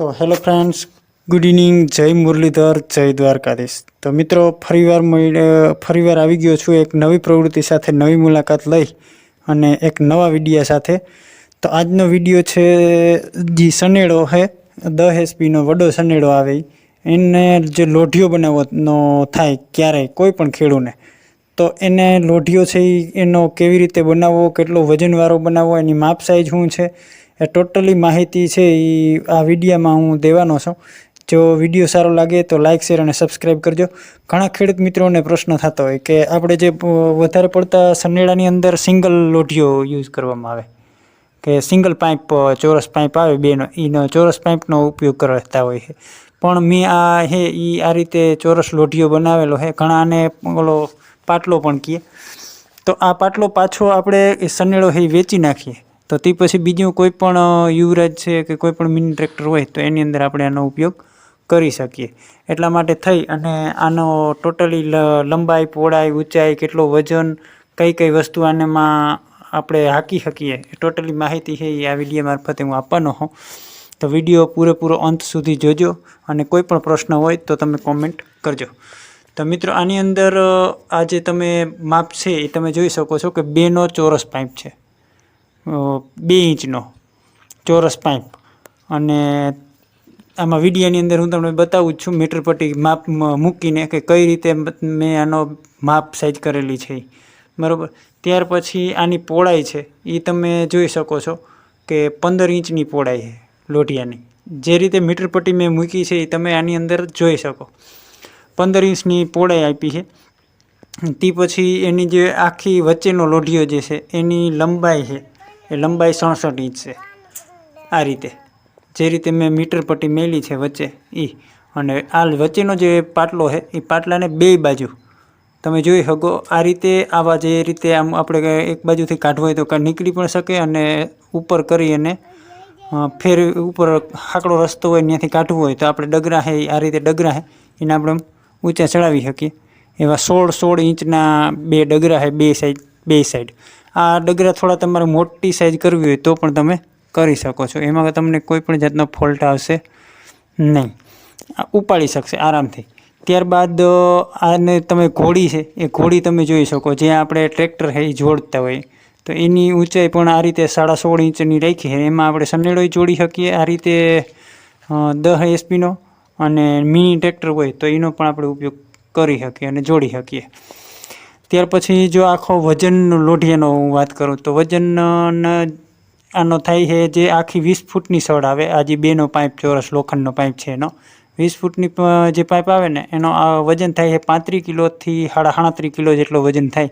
તો hello friends, good evening જય મુરલીધર, જય દ્વારકાધીશ. તો મિત્રો, ફરીવાર ફરીવાર આવી ગયો છું એક નવી પ્રવૃત્તિ સાથે નવી મુલાકાત લઈ અને એક નવા વિડીયા સાથે. તો આજનો વીડિયો છે, જે સનેડો છે દહ એસપીનો વડો સનેડો આવે. એને જે લોઢિયો બનાવવાનો થાય ક્યારેય, કોઈ પણ ખેડૂને. તો એને લોઢિયો છે એનો કેવી રીતે બનાવવો, કેટલો વજનવાળો બનાવવો, એની માપ સાઈઝ શું છે? એ ટોટલી માહિતી છે એ આ વિડીયામાં હું દેવાનો છું. જો વીડિયો સારો લાગે તો લાઇક શેર અને સબસ્ક્રાઈબ કરજો. ઘણા ખેડૂત મિત્રોને પ્રશ્ન થતો હોય કે આપણે જે વધારે પડતા સનેડાની અંદર સિંગલ લોઢીઓ યુઝ કરવામાં આવે. કે સિંગલ પાઇપ ચોરસ પાઇપ આવે બેનો એનો ચોરસ પાઇપનો ઉપયોગ કરતા હોય છે. પણ મેં આ હે એ આ રીતે ચોરસ લોઢીઓ બનાવેલો છે ઘણા આને ઓલો પાટલો પણ કહીએ. તો આ પાટલો પાછો આપણે સનેડો હે વેચી નાખીએ. તો તે પછી બીજું કોઈ પણ યુવરાજ છે કે કોઈ પણ મિની ટ્રેક્ટર હોય તો એની અંદર આપણે આનો ઉપયોગ કરી શકીએ. એટલા માટે થઈ અને આનો ટોટલી લંબાઈ, પહોળાઈ, ઊંચાઈ, કેટલો વજન, કઈ કઈ વસ્તુ આનેમાં આપણે હાકી શકીએ ટોટલી માહિતી છે એ આ વીડિયો મારફતે હું આપવાનો હોઉં તો વીડિયો પૂરેપૂરો અંત સુધી જોજો અને કોઈ પણ પ્રશ્ન હોય તો તમે કોમેન્ટ કરજો. તો મિત્રો આની અંદર આ જે તમે માપ છે એ તમે જોઈ શકો છો કે બેનો ચોરસ પાઇપ છે. બે ઇંચનો ચોરસ પાઇપ. અને આમાં વિડીયાની અંદર હું તમને બતાવું છું મીટર પટ્ટી માપ મૂકીને કે કઈ રીતે મેં આનો માપ સાઈઝ કરેલી છે બરાબર? ત્યાર પછી આની પહોળાઈ છે. એ તમે જોઈ શકો છો કે પંદર ઇંચની પહોળાઈ છે લોઢિયાની. જે રીતે મીટર પટ્ટી મેં મૂકી છે એ તમે આની અંદર જોઈ શકો. પંદર ઇંચની પહોળાઈ આપી છે. તે પછી એની જે આખી વચ્ચેનો લોઢિયો જે છે એની લંબાઈ છે એ લંબાઈ સડસઠ ઇંચ છે. આ રીતે. જે રીતે મેં મીટર પટ્ટી મેલી છે વચ્ચે એ અને આ વચ્ચેનો જે પાટલો છે એ પાટલાને બે બાજુ. તમે જોઈ શકો, આ રીતે આવા જે રીતે આમ આપણે એક બાજુથી કાઢવો હોય તો નીકળી પણ શકે અને ઉપર કરી અને ફેર ઉપર આકડો રસ્તો હોય ત્યાંથી કાઢવું હોય તો આપણે ડગરા છે આ રીતે ડગરા છે એને આપણે ઊંચા ચડાવી શકીએ. એવા સોળ સોળ ઇંચના બે ડગરા છે બે સાઈડ બે સાઈડ. આ ડગરા થોડા તમારે મોટી સાઇઝ કરવી હોય તો પણ તમે કરી શકો છો. એમાં તમને કોઈ પણ જાતનો ફોલ્ટ આવશે નહીં. ઉપાડી શકશે આરામથી. ત્યારબાદ આને તમે ઘોડી છે, એ ઘોડી તમે જોઈ શકો. જ્યાં આપણે ટ્રેક્ટર એ જોડતા હોય. તો એની ઊંચાઈ પણ આ રીતે સાડા સોળ ઇંચની રાખી એમાં આપણે સનેડોય જોડી શકીએ. આ રીતે દહ એસપીનો અને મિની ટ્રેક્ટર હોય તો એનો પણ આપણે ઉપયોગ કરી શકીએ અને જોડી શકીએ. ત્યાર પછી જો આખો વજન લોઢિયાનો હું વાત કરું તો વજન આનો થાય છે જે આખી વીસ ફૂટની સળ આવે, આ જે બેનો પાઇપ ચોરસ લોખંડનો પાઇપ છે એનો, વીસ ફૂટની જે પાઇપ આવે ને, એનો આ વજન થાય છે પાંત્રીસ કિલોથી સાડા સાડત્રીસ કિલો જેટલો વજન થાય.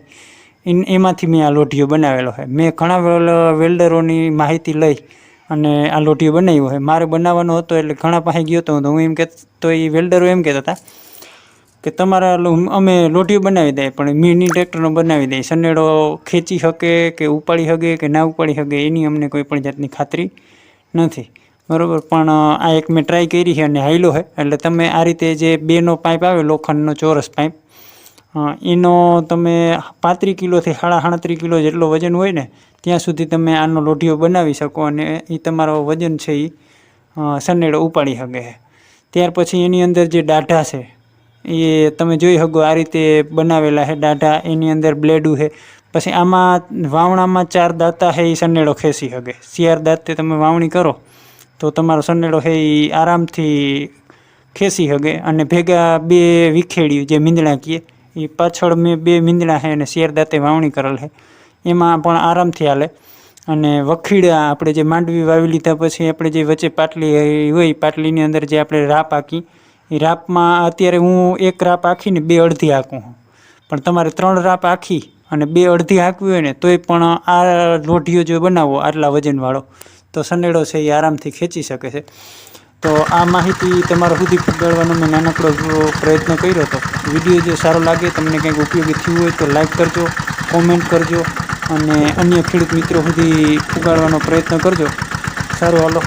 એમાંથી મેં આ લોઢીઓ બનાવેલો છે. મેં ઘણા વેલ્ડરોની માહિતી લઈ અને આ લોઢીઓ બનાવ્યો છે. મારે બનાવવાનો હતો એટલે ઘણા પાસે ગયો હતો હું એમ કહેતો તો એ વેલ્ડરો એમ કહેતા હતા કે તમારા અમે લોટીઓ બનાવી દઈએ, પણ મિની ટ્રેક્ટરનો બનાવી દઈએ. સનેડો ખેંચી શકે કે ઉપાડી શકે કે ના ઉપાડી શકે, એની અમને કોઈ પણ જાતની ખાતરી નથી. બરાબર? પણ આ એક મેં ટ્રાય કરી છે અને હાઈલો છે. એટલે તમે આ રીતે જે બેનો પાઇપ આવે, લોખંડનો ચોરસ પાઇપ એનો તમે પાંત્રીસ કિલોથી સાડા સાડત્રીસ કિલો જેટલો વજન હોય ને, ત્યાં સુધી તમે આનો લોઢીઓ બનાવી શકો અને એ તમારો વજન છે એ સનેડો ઉપાડી શકે ત્યાર પછી એની અંદર જે ડાઢા છે એ તમે જોઈ શકો આ રીતે બનાવેલા છે. દાઢા એની અંદર બ્લેડું છે. પછી આમાં વાવણામાં ચાર દાંતા છે એ સનેડો ખેંચી શકે. શિયાર દાંતે તમે વાવણી કરો, તો તમારો સનેડો છે એ આરામથી ખેંચી શકે. અને ભેગા બે વિખેડ્યું જે મીંદડા કહીએ એ પાછળ મેં બે મીંદડા છે અને શિયાર દાંતે વાવણી કરેલ છે. એમાં પણ આરામથી હાલે. અને વખીડા આપણે જે માંડવી વાવી લીધા પછી આપણે જે વચ્ચે પાટલી હોય પાટલીની અંદર જે આપણે રાપ હાકી એ રાપમાં અત્યારે હું એક રાપ આખીને બે અડધી હાંકું છું. પણ તમારે ત્રણ રાપ આખી અને બે અડધી હાંકવી હોય ને તોય પણ આ લોઢીઓ જો બનાવો આટલા વજનવાળો, તો સનેડો છે એ આરામથી ખેંચી શકે છે. તો આ માહિતી તમારા સુધી પહોંચાડવાનો મેં નાનકડો પ્રયત્ન કર્યો હતો. વીડિયો જો સારો લાગે, તમને કંઈક ઉપયોગી થયું હોય તો લાઈક કરજો, કોમેન્ટ કરજો અને અન્ય ખેડૂત મિત્રો સુધી ફુગાડવાનો પ્રયત્ન કરજો. સારું, હાલો.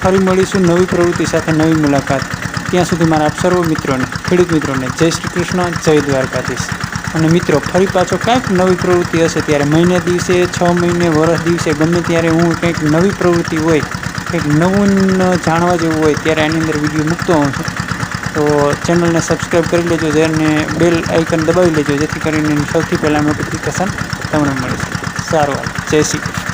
ફરી મળીશું નવી પ્રવૃત્તિ સાથે નવી મુલાકાત. ત્યાં સુધી મારા સર્વ મિત્રોને, ખેડૂત મિત્રોને જય શ્રી કૃષ્ણ, જય દ્વારકાધીશ. અને મિત્રો, ફરી પાછો કાંઈક નવી પ્રવૃત્તિ હશે ત્યારે મહિને દિવસે, છ મહિને, વર્ષ દિવસે ગમે ત્યારે હું કંઈક નવી પ્રવૃત્તિ હોય, કંઈક નવું જાણવા જેવું હોય ત્યારે આની અંદર વીડિયો મૂકતો હોઉં છું. તો ચેનલને સબસ્ક્રાઈબ કરી લેજો, જેને બેલ આઇકન દબાવી લેજો, જેથી કરીને સૌથી પહેલાં નોટિફિકેશન તમને મળે. સારું જય શ્રી કૃષ્ણ.